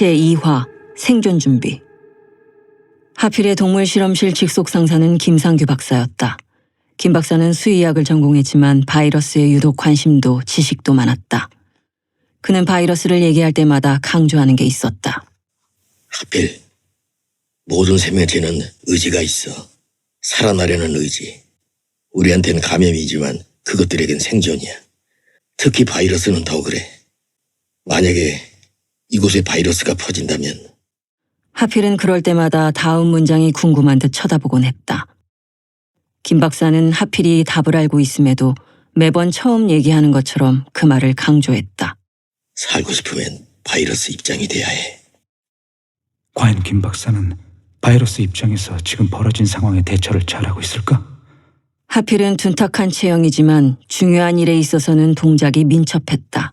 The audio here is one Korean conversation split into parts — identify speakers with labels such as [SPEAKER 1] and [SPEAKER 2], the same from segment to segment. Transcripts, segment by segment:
[SPEAKER 1] 제2화 생존 준비 하필의 동물 실험실 직속 상사는 김상규 박사였다. 김 박사는 수의학을 전공했지만 바이러스에 유독 관심도 지식도 많았다. 그는 바이러스를 얘기할 때마다 강조하는 게 있었다.
[SPEAKER 2] 하필 모든 생명체는 의지가 있어 살아나려는 의지. 우리한테는 감염이지만 그것들에겐 생존이야. 특히 바이러스는 더 그래. 만약에 이곳에 바이러스가 퍼진다면
[SPEAKER 1] 하필은 그럴 때마다 다음 문장이 궁금한 듯 쳐다보곤 했다. 김 박사는 하필이 답을 알고 있음에도 매번 처음 얘기하는 것처럼 그 말을 강조했다.
[SPEAKER 2] 살고 싶으면 바이러스 입장이 돼야 해.
[SPEAKER 3] 과연 김 박사는 바이러스 입장에서 지금 벌어진 상황에 대처를 잘하고 있을까?
[SPEAKER 1] 하필은 둔탁한 체형이지만 중요한 일에 있어서는 동작이 민첩했다.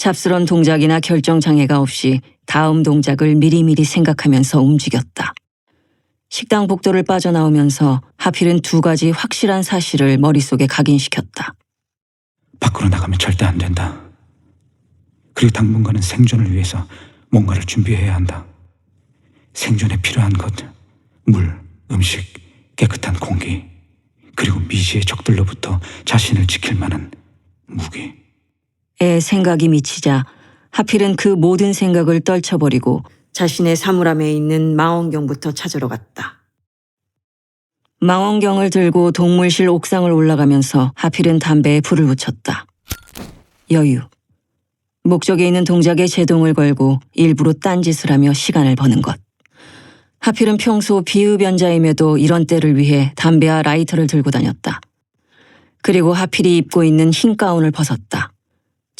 [SPEAKER 1] 잡스런 동작이나 결정 장애가 없이 다음 동작을 미리미리 생각하면서 움직였다. 식당 복도를 빠져나오면서 하필은 두 가지 확실한 사실을 머릿속에 각인시켰다.
[SPEAKER 3] 밖으로 나가면 절대 안 된다. 그리고 당분간은 생존을 위해서 뭔가를 준비해야 한다. 생존에 필요한 것, 물, 음식, 깨끗한 공기, 그리고 미지의 적들로부터 자신을 지킬 만한 무기.
[SPEAKER 1] 애 생각이 미치자 하필은 그 모든 생각을 떨쳐버리고 자신의 사물함에 있는 망원경부터 찾으러 갔다. 망원경을 들고 동물실 옥상을 올라가면서 하필은 담배에 불을 붙였다. 여유. 목적에 있는 동작에 제동을 걸고 일부러 딴짓을 하며 시간을 버는 것. 하필은 평소 비흡연자임에도 이런 때를 위해 담배와 라이터를 들고 다녔다. 그리고 하필이 입고 있는 흰 가운을 벗었다.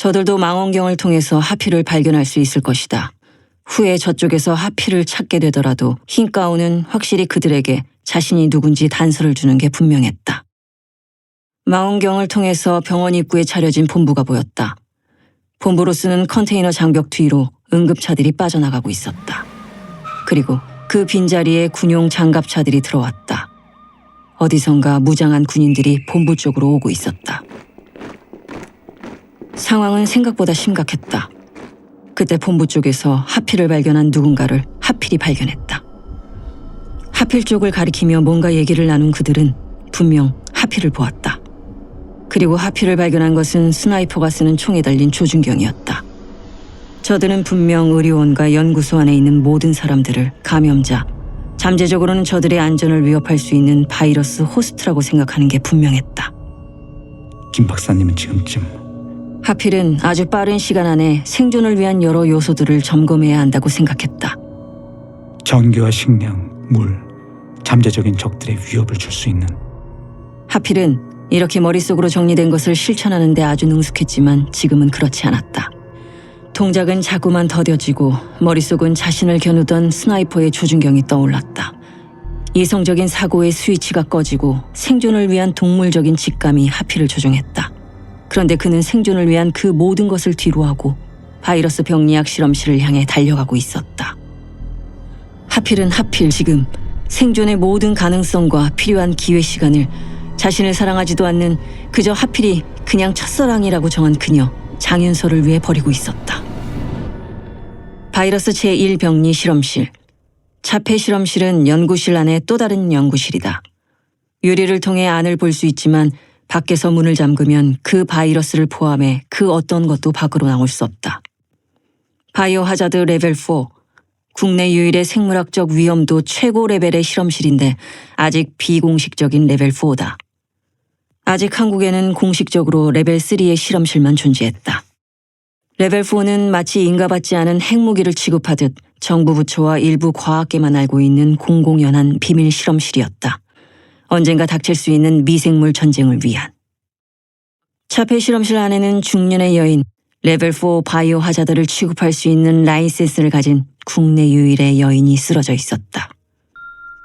[SPEAKER 1] 저들도 망원경을 통해서 하필을 발견할 수 있을 것이다. 후에 저쪽에서 하필을 찾게 되더라도 흰 가운은 확실히 그들에게 자신이 누군지 단서를 주는 게 분명했다. 망원경을 통해서 병원 입구에 차려진 본부가 보였다. 본부로 쓰는 컨테이너 장벽 뒤로 응급차들이 빠져나가고 있었다. 그리고 그 빈자리에 군용 장갑차들이 들어왔다. 어디선가 무장한 군인들이 본부 쪽으로 오고 있었다. 상황은 생각보다 심각했다. 그때 본부 쪽에서 하필을 발견한 누군가를 하필이 발견했다. 하필 쪽을 가리키며 뭔가 얘기를 나눈 그들은 분명 하필을 보았다. 그리고 하필을 발견한 것은 스나이퍼가 쓰는 총에 달린 조준경이었다. 저들은 분명 의료원과 연구소 안에 있는 모든 사람들을 감염자, 잠재적으로는 저들의 안전을 위협할 수 있는 바이러스 호스트라고 생각하는 게 분명했다.
[SPEAKER 3] 김 박사님은 지금쯤
[SPEAKER 1] 하필은 아주 빠른 시간 안에 생존을 위한 여러 요소들을 점검해야 한다고 생각했다.
[SPEAKER 3] 전기와 식량, 물, 잠재적인 적들의 위협을 줄 수 있는
[SPEAKER 1] 하필은 이렇게 머릿속으로 정리된 것을 실천하는데 아주 능숙했지만 지금은 그렇지 않았다. 동작은 자꾸만 더뎌지고 머릿속은 자신을 겨누던 스나이퍼의 조준경이 떠올랐다. 이성적인 사고의 스위치가 꺼지고 생존을 위한 동물적인 직감이 하필을 조종했다. 그런데 그는 생존을 위한 그 모든 것을 뒤로하고 바이러스 병리학 실험실을 향해 달려가고 있었다. 하필은 하필 지금 생존의 모든 가능성과 필요한 기회 시간을 자신을 사랑하지도 않는 그저 하필이 그냥 첫사랑이라고 정한 그녀 장윤서를 위해 버리고 있었다. 바이러스 제1병리 실험실. 차폐 실험실은 연구실 안에 또 다른 연구실이다. 유리를 통해 안을 볼 수 있지만 밖에서 문을 잠그면 그 바이러스를 포함해 그 어떤 것도 밖으로 나올 수 없다. 바이오 하자드 레벨 4. 국내 유일의 생물학적 위험도 최고 레벨의 실험실인데 아직 비공식적인 레벨 4다. 아직 한국에는 공식적으로 레벨 3의 실험실만 존재했다. 레벨 4는 마치 인가받지 않은 핵무기를 취급하듯 정부 부처와 일부 과학계만 알고 있는 공공연한 비밀 실험실이었다. 언젠가 닥칠 수 있는 미생물 전쟁을 위한. 차폐 실험실 안에는 중년의 여인, 레벨 4 바이오 하자드를 취급할 수 있는 라이센스를 가진 국내 유일의 여인이 쓰러져 있었다.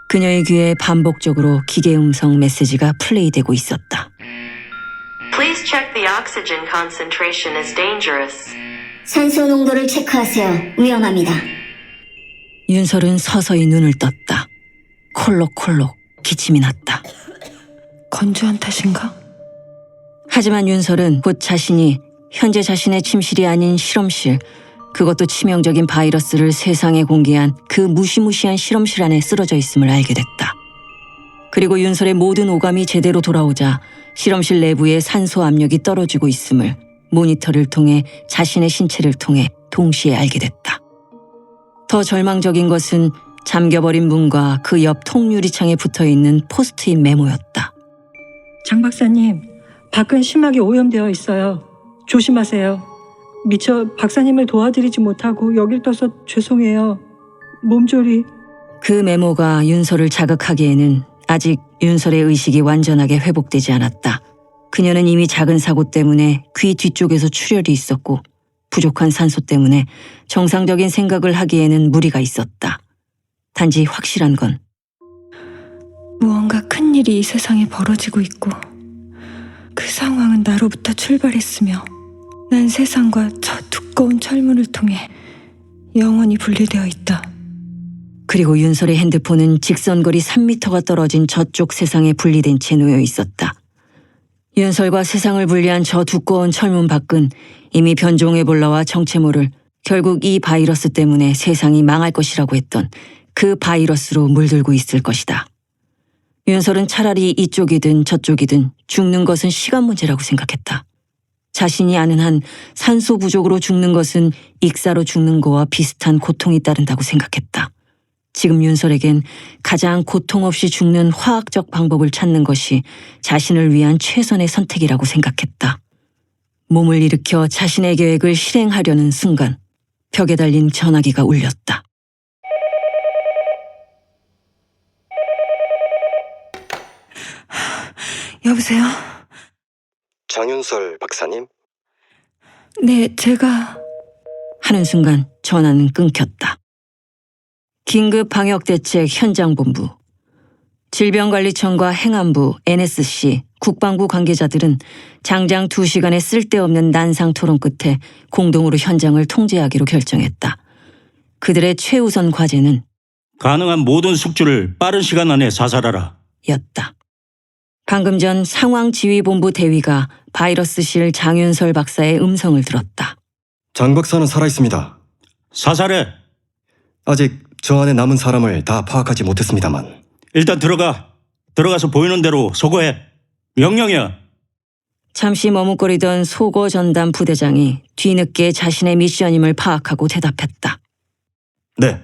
[SPEAKER 1] 그녀의 귀에 반복적으로 기계 음성 메시지가 플레이되고 있었다.
[SPEAKER 4] Please check the oxygen concentration is dangerous.
[SPEAKER 5] 산소 농도를 체크하세요. 위험합니다.
[SPEAKER 1] 윤설은 서서히 눈을 떴다. 콜록콜록 기침이 났다.
[SPEAKER 6] 건조한 탓인가?
[SPEAKER 1] 하지만 윤설은 곧 자신이 현재 자신의 침실이 아닌 실험실, 그것도 치명적인 바이러스를 세상에 공개한 그 무시무시한 실험실 안에 쓰러져 있음을 알게 됐다. 그리고 윤설의 모든 오감이 제대로 돌아오자 실험실 내부의 산소 압력이 떨어지고 있음을 모니터를 통해 자신의 신체를 통해 동시에 알게 됐다. 더 절망적인 것은 잠겨버린 문과 그 옆 통유리창에 붙어 있는 포스트잇 메모였다.
[SPEAKER 7] 장 박사님, 밖은 심하게 오염되어 있어요. 조심하세요. 미처 박사님을 도와드리지 못하고 여길 떠서 죄송해요. 몸조리.
[SPEAKER 1] 그 메모가 윤설을 자극하기에는 아직 윤설의 의식이 완전하게 회복되지 않았다. 그녀는 이미 작은 사고 때문에 귀 뒤쪽에서 출혈이 있었고 부족한 산소 때문에 정상적인 생각을 하기에는 무리가 있었다. 단지 확실한 건
[SPEAKER 6] 무언가 큰 일이 이 세상에 벌어지고 있고 그 상황은 나로부터 출발했으며 난 세상과 저 두꺼운 철문을 통해 영원히 분리되어 있다.
[SPEAKER 1] 그리고 윤설의 핸드폰은 직선거리 3미터가 떨어진 저쪽 세상에 분리된 채 놓여 있었다. 윤설과 세상을 분리한 저 두꺼운 철문 밖은 이미 변종 에볼라와 정체모를 결국 이 바이러스 때문에 세상이 망할 것이라고 했던 그 바이러스로 물들고 있을 것이다. 윤설은 차라리 이쪽이든 저쪽이든 죽는 것은 시간 문제라고 생각했다. 자신이 아는 한 산소 부족으로 죽는 것은 익사로 죽는 거와 비슷한 고통이 따른다고 생각했다. 지금 윤설에겐 가장 고통 없이 죽는 화학적 방법을 찾는 것이 자신을 위한 최선의 선택이라고 생각했다. 몸을 일으켜 자신의 계획을 실행하려는 순간 벽에 달린 전화기가 울렸다.
[SPEAKER 6] 여보세요?
[SPEAKER 8] 장윤설 박사님?
[SPEAKER 6] 네, 제가
[SPEAKER 1] 하는 순간 전화는 끊겼다. 긴급 방역 대책 현장 본부. 질병관리청과 행안부, NSC, 국방부 관계자들은 장장 2시간의 쓸데없는 난상 토론 끝에 공동으로 현장을 통제하기로 결정했다. 그들의 최우선 과제는
[SPEAKER 9] 가능한 모든 숙주를 빠른 시간 안에 사살하라.
[SPEAKER 1] 였다. 방금 전 상황지휘본부 대위가 바이러스실 장윤설 박사의 음성을 들었다.
[SPEAKER 8] 장 박사는 살아있습니다.
[SPEAKER 9] 사살해.
[SPEAKER 8] 아직 저 안에 남은 사람을 다 파악하지 못했습니다만.
[SPEAKER 9] 일단 들어가. 들어가서 보이는 대로 소거해. 명령이야.
[SPEAKER 1] 잠시 머뭇거리던 소고 전담 부대장이 뒤늦게 자신의 미션임을 파악하고 대답했다.
[SPEAKER 8] 네,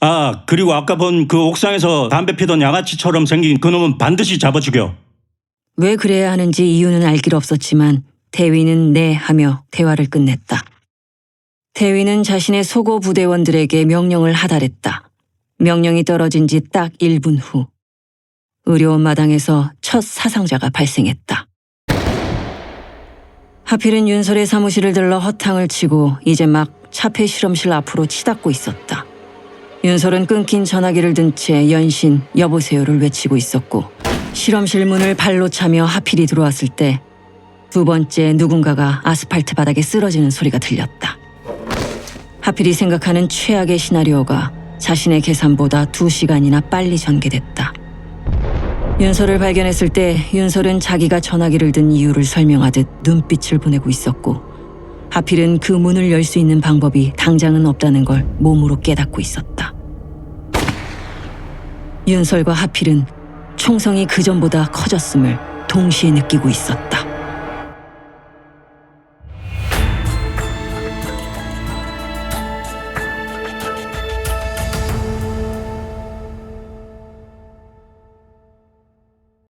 [SPEAKER 9] 아, 그리고 아까 본 그 옥상에서 담배 피던 양아치처럼 생긴 그놈은 반드시 잡아 죽여.
[SPEAKER 1] 왜 그래야 하는지 이유는 알 길 없었지만 대위는 네 하며 대화를 끝냈다. 대위는 자신의 소고 부대원들에게 명령을 하달했다. 명령이 떨어진 지 딱 1분 후 의료원 마당에서 첫 사상자가 발생했다. 하필은 윤설의 사무실을 들러 허탕을 치고 이제 막 차폐 실험실 앞으로 치닫고 있었다. 윤설은 끊긴 전화기를 든 채 연신 여보세요를 외치고 있었고 실험실 문을 발로 차며 하필이 들어왔을 때 두 번째 누군가가 아스팔트 바닥에 쓰러지는 소리가 들렸다. 하필이 생각하는 최악의 시나리오가 자신의 계산보다 두 시간이나 빨리 전개됐다. 윤설을 발견했을 때 윤설은 자기가 전화기를 든 이유를 설명하듯 눈빛을 보내고 있었고 하필은 그 문을 열 수 있는 방법이 당장은 없다는 걸 몸으로 깨닫고 있었다. 윤설과 하필은 총성이 그전보다 커졌음을 동시에 느끼고 있었다.